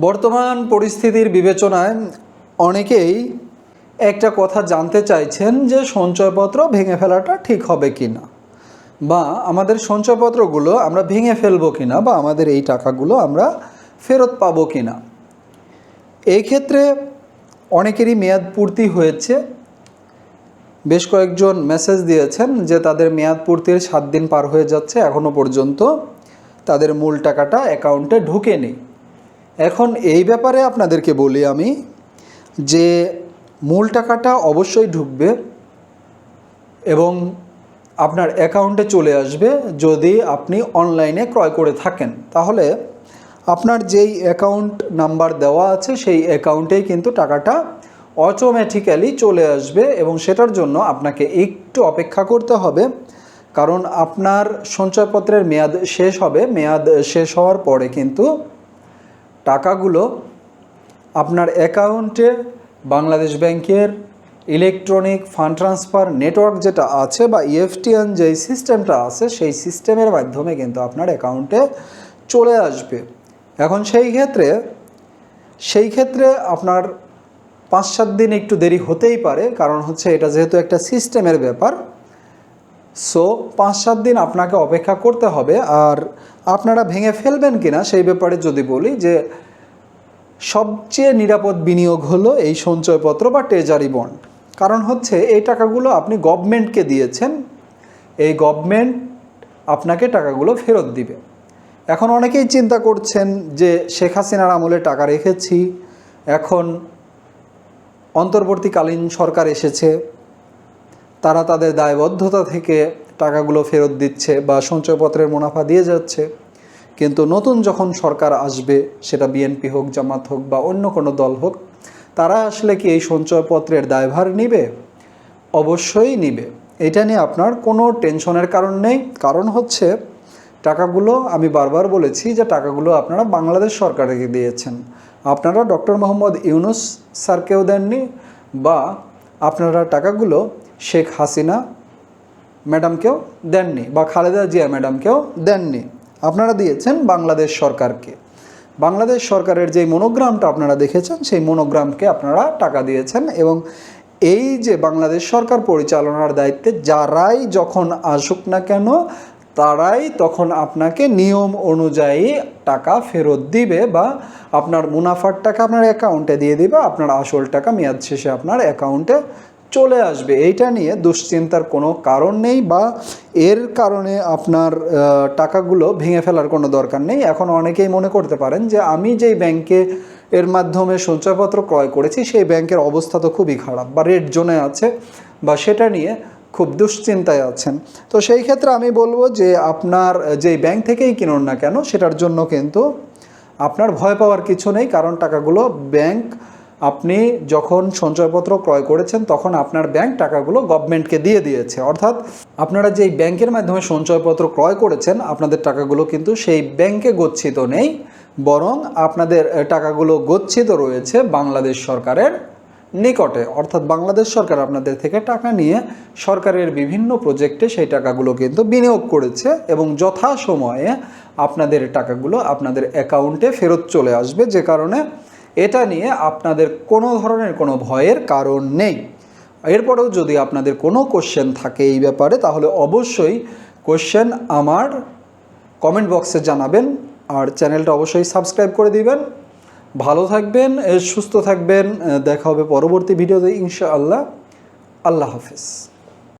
বর্তমান পরিস্থিতির বিবেচনায় অনেকেই একটা কথা জানতে চাইছেন যে সঞ্চয়পত্র ভেঙে ফেলাটা ঠিক হবে কি না বা আমাদের সঞ্চয়পত্রগুলো আমরা ভেঙে ফেলব কি না বা আমাদের এই টাকাগুলো আমরা ফেরত পাবো কি না এই ক্ষেত্রে অনেকেরই মেয়াদ পূর্তি হয়েছে। বেশ কয়েকজন মেসেজ দিয়েছেন যে তাদের মেয়াদ পূর্তির সাত দিন পার হয়ে যাচ্ছে। এখনও পর্যন্ত তাদের মূল টাকাটা অ্যাকাউন্টে ঢুকেনি। এখন এই ব্যাপারে আপনাদেরকে বলি আমি যে মূল টাকাটা অবশ্যই ঢুকবে এবং আপনার অ্যাকাউন্টে চলে আসবে যদি আপনি অনলাইনে ক্রয় করে থাকেন। তাহলে আপনার যেই অ্যাকাউন্ট নাম্বার দেওয়া আছে সেই অ্যাকাউন্টেই কিন্তু টাকাটা অটোমেটিক্যালি চলে আসবে এবং সেটার জন্য আপনাকে একটু অপেক্ষা করতে হবে। কারণ আপনার সঞ্চয়পত্রের মেয়াদ শেষ হবে, মেয়াদ শেষ হওয়ার পরে কিন্তু টাকাগুলো আপনার অ্যাকাউন্টে বাংলাদেশ ব্যাংকের ইলেকট্রনিক ফান্ড ট্রান্সফার নেটওয়ার্ক যেটা আছে বা ইএফটিএন যেই সিস্টেমটা আছে, সেই সিস্টেমের মাধ্যমে কিন্তু আপনার অ্যাকাউন্টে চলে আসবে। এখন সেই ক্ষেত্রে সেই ক্ষেত্রে আপনার পাঁচ সাত দিন একটু দেরি হতেই পারে, কারণ হচ্ছে এটা যেহেতু একটা সিস্টেমের ব্যাপার সো পাঁচ সাত দিন আপনাকে অপেক্ষা করতে হবে। আর আপনারা ভেঙে ফেলবেন কিনা সেই ব্যাপারে যদি বলি যে, সবচেয়ে নিরাপদ বিনিয়োগ হলো এই সঞ্চয়পত্র বা ট্রেজারি বন্ড কারণ হচ্ছে, এই টাকাগুলো আপনি গভর্নমেন্টকে দিয়েছেন। এই গভর্নমেন্ট আপনাকে টাকাগুলো ফেরত দিবে। এখন অনেকেই চিন্তা করছেন যে, শেখ হাসিনার আমলে টাকা রেখেছি। এখন অন্তর্বর্তীকালীন সরকার এসেছে। তারা তাদের দায়বদ্ধতা থেকে টাকাগুলো ফেরত দিচ্ছে বা সঞ্চয়পত্রের মুনাফা দিয়ে যাচ্ছে। কিন্তু নতুন যখন সরকার আসবে, সেটা বিএনপি হোক, জামাত হোক বা অন্য কোনো দল হোক, তারা আসলে কি এই সঞ্চয়পত্রের দায়ভার নিবে? অবশ্যই নিবে। এটা নিয়ে আপনার কোনো টেনশনের কারণ নেই। কারণ হচ্ছে, টাকাগুলো আমি বারবার বলেছি যে টাকাগুলো আপনারা বাংলাদেশ সরকারকে দিয়েছেন। আপনারা ডক্টর মোহাম্মদ ইউনুস স্যারকেও দেননি বা আপনারা টাকাগুলো শেখ হাসিনা ম্যাডামকেও দেননি বা খালেদা জিয়া ম্যাডামকেও দেননি। আপনারা দিয়েছেন বাংলাদেশ সরকারকে। বাংলাদেশ সরকারের যেই মনোগ্রামটা আপনারা দেখেছেন, সেই মনোগ্রামকে আপনারা টাকা দিয়েছেন এবং এই যে বাংলাদেশ সরকার পরিচালনার দায়িত্বে যারাই যখন আসুক না কেন, তারাই তখন আপনাকে নিয়ম অনুযায়ী টাকা ফেরত দিবে বা আপনার মুনাফার টাকা আপনার অ্যাকাউন্টে দিয়ে দিবে, আপনার আসল টাকা মেয়াদ শেষে আপনার অ্যাকাউন্টে চলে আসবে। এইটা নিয়ে দুশ্চিন্তার কোনো কারণ নেই বা এর কারণে আপনার টাকাগুলো ভেঙে ফেলার কোনো দরকার নেই। এখন অনেকেই মনে করতে পারেন যে আমি যেই ব্যাংকে এর মাধ্যমে সঞ্চয়পত্র ক্রয় করেছি, সেই ব্যাংকের অবস্থা তো খুবই খারাপ বা রেড জোনে আছে বা সেটা নিয়ে খুব দুশ্চিন্তায় আছেন। তো সেই ক্ষেত্রে আমি বলব যে আপনার, যেই ব্যাংক থেকেই কিনুন না কেন, সেটার জন্য কিন্তু আপনার ভয় পাওয়ার কিছু নেই, কারণ টাকাগুলো ব্যাংক আপনি যখন সঞ্চয়পত্র ক্রয় করেছেন, তখন আপনার ব্যাংক টাকাগুলো গভর্নমেন্টকে দিয়ে দিয়েছে। অর্থাৎ আপনারা যেই ব্যাংকের মাধ্যমে সঞ্চয়পত্র ক্রয় করেছেন, আপনাদের টাকাগুলো কিন্তু সেই ব্যাংকে গচ্ছিত নেই, বরং আপনাদের টাকাগুলো গচ্ছিত রয়েছে বাংলাদেশ সরকারের নিকটে। অর্থাৎ বাংলাদেশ সরকার আপনাদের থেকে টাকা নিয়ে সরকারের বিভিন্ন প্রজেক্টে সেই টাকাগুলো কিন্তু বিনিয়োগ করেছে এবং যথাসময়ে আপনাদের টাকাগুলো আপনাদের অ্যাকাউন্টে ফেরত চলে আসবে। যে কারণে এটা নিয়ে আপনাদের কোনো ধরনের কোনো ভয়ের কারণ নেই। এরপরেও যদি আপনাদের কোনো কোশ্চেন থাকে এই ব্যাপারে, তাহলে অবশ্যই কোশ্চেন আমার কমেন্ট বক্সে জানাবেন আর চ্যানেলটা অবশ্যই সাবস্ক্রাইব করে দিবেন। ভালো থাকবেন সুস্থ থাকবেন দেখা হবে পরবর্তী ভিডিওতে ইনশাআল্লাহ। আল্লাহ হাফিজ।